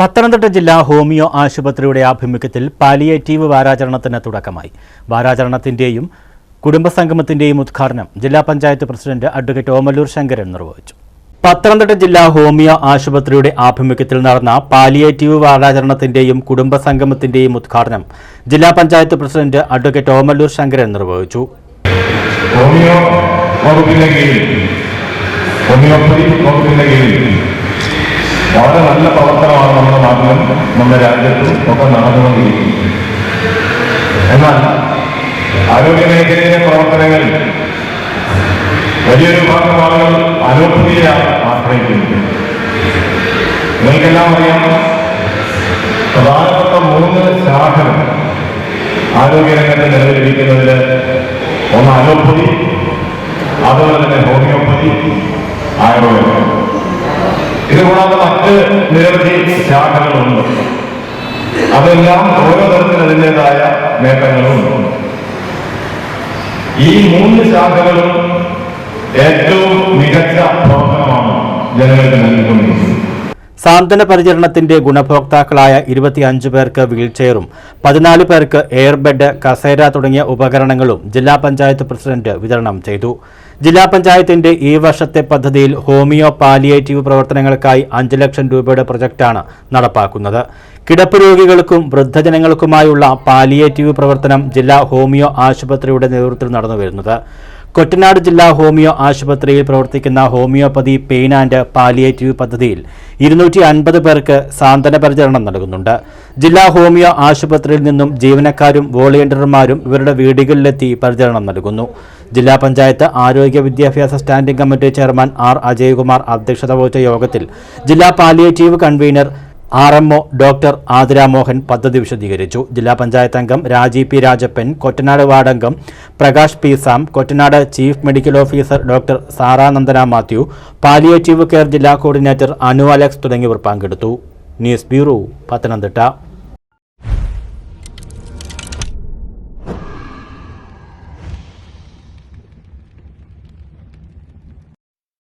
പത്തനംതിട്ട ജില്ലാ ഹോമിയോ ആശുപത്രിയുടെ ആഭിമുഖ്യത്തിൽ പാലിയേറ്റീവ് വാരാചരണത്തിന് തുടക്കമായി. വാരാചരണത്തിന്റെയും കുടുംബസംഗമത്തിന്റെയും ഉദ്ഘാടനം ജില്ലാ പഞ്ചായത്ത് പ്രസിഡന്റ് അഡ്വക്കേറ്റ് ഓമല്ലൂർ ശങ്കരൻ നിർവഹിച്ചു. പത്തനംതിട്ട ജില്ലാ ഹോമിയോ ആശുപത്രിയുടെ ആഭിമുഖ്യത്തിൽ നടന്ന പാലിയേറ്റീവ് വാരാചരണത്തിന്റെയും കുടുംബസംഗമത്തിന്റെയും ഉദ്ഘാടനം ജില്ലാ പഞ്ചായത്ത് പ്രസിഡന്റ് അഡ്വക്കേറ്റ് ഓമല്ലൂർ ശങ്കരൻ നിർവഹിച്ചു. ഹോമിയോ വകുപ്പിന്റെ കീഴിൽ ഹോമിയോപ്പതി വകുപ്പിന്റെ കീഴിൽ വളരെ നല്ല പ്രവർത്തനമാണ് നമ്മുടെ നാട്ടിലും നമ്മുടെ രാജ്യത്തും ഒക്കെ നടന്നുകൊണ്ടിരിക്കുന്നത്. എന്നാൽ ആരോഗ്യ മേഖലയിലെ പ്രവർത്തനങ്ങളിൽ വലിയൊരു ഭാഗം ആളുകൾ അലോപ്പതിയിലാണ് ആശ്രയിക്കുന്നത്. നിങ്ങൾക്കെല്ലാം അറിയാം പ്രധാനപ്പെട്ട മൂന്ന് ശാഖകൾ ആരോഗ്യരംഗത്ത് നിലവിലിരിക്കുന്നതിൽ ഒന്ന് അലോപ്പതി അതുപോലെ തന്നെ ഹോമിയോപ്പതി ആയുർവേദം. ഇത് കൂടാതെ മറ്റ് നിരവധി ശാഖകളുണ്ട്. അതെല്ലാം ഓരോ തരത്തിൽ അതിന്റെതായ നേട്ടങ്ങളും. ഈ മൂന്ന് ശാഖകളും ഏറ്റവും മികച്ച പ്രവർത്തനമാണ് ജനങ്ങൾക്ക് നൽകിക്കൊണ്ടിരിക്കുന്നത്. സാന്ത്വന പരിചരണത്തിന്റെ ഗുണഭോക്താക്കളായ ഇരുപത്തിയഞ്ച് പേർക്ക് വീൽചെയറും പതിനാല് പേർക്ക് എയർബെഡ് കസേര തുടങ്ങിയ ഉപകരണങ്ങളും ജില്ലാ പഞ്ചായത്ത് പ്രസിഡന്റ് വിതരണം ചെയ്തു. ജില്ലാ പഞ്ചായത്തിന്റെ ഈ വർഷത്തെ പദ്ധതിയിൽ ഹോമിയോ പാലിയേറ്റീവ് പ്രവർത്തനങ്ങൾക്കായി അഞ്ച് ലക്ഷം രൂപയുടെ പ്രൊജക്റ്റാണ് നടപ്പാക്കുന്നത്. കിടപ്പ് രോഗികൾക്കും വൃദ്ധജനങ്ങൾക്കുമായുള്ള പാലിയേറ്റീവ് പ്രവർത്തനം ജില്ലാ ഹോമിയോ ആശുപത്രിയുടെ നേതൃത്വത്തിൽ നടന്നു നടന്നുവരുന്നത്. കൊറ്റനാട് ജില്ലാ ഹോമിയോ ആശുപത്രിയിൽ പ്രവർത്തിക്കുന്ന ഹോമിയോപ്പതി പെയിൻ ആൻഡ് പാലിയേറ്റീവ് പദ്ധതിയിൽ ഇരുന്നൂറ്റി അൻപത് പേർക്ക് സാന്ത്വന പരിചരണം നൽകുന്നുണ്ട്. ജില്ലാ ഹോമിയോ ആശുപത്രിയിൽ നിന്നും ജീവനക്കാരും വോളണ്ടിയർമാരും ഇവരുടെ വീടുകളിലെത്തി പരിചരണം നൽകുന്നു. ജില്ലാ പഞ്ചായത്ത് ആരോഗ്യ വിദ്യാഭ്യാസ standing committee chairman R Ajayakumar അധ്യക്ഷത വഹിച്ച യോഗത്തിൽ ജില്ലാ palliative convener R M O doctor Athira Mohan പദ്ധതി വിശദീകരിച്ചു. ജില്ലാ പഞ്ചായത്ത് അംഗം Raji P Rajappan Kottanad വാർഡംഗം Prakash P Sam Kottanad chief medical officer doctor Sara Nandana Mathew palliative care ജില്ലാ കോർഡിനേറ്റർ അനു അലക്സ് തുടങ്ങിയവർ പങ്കെടുത്തു. News bureau Pathanamthitta.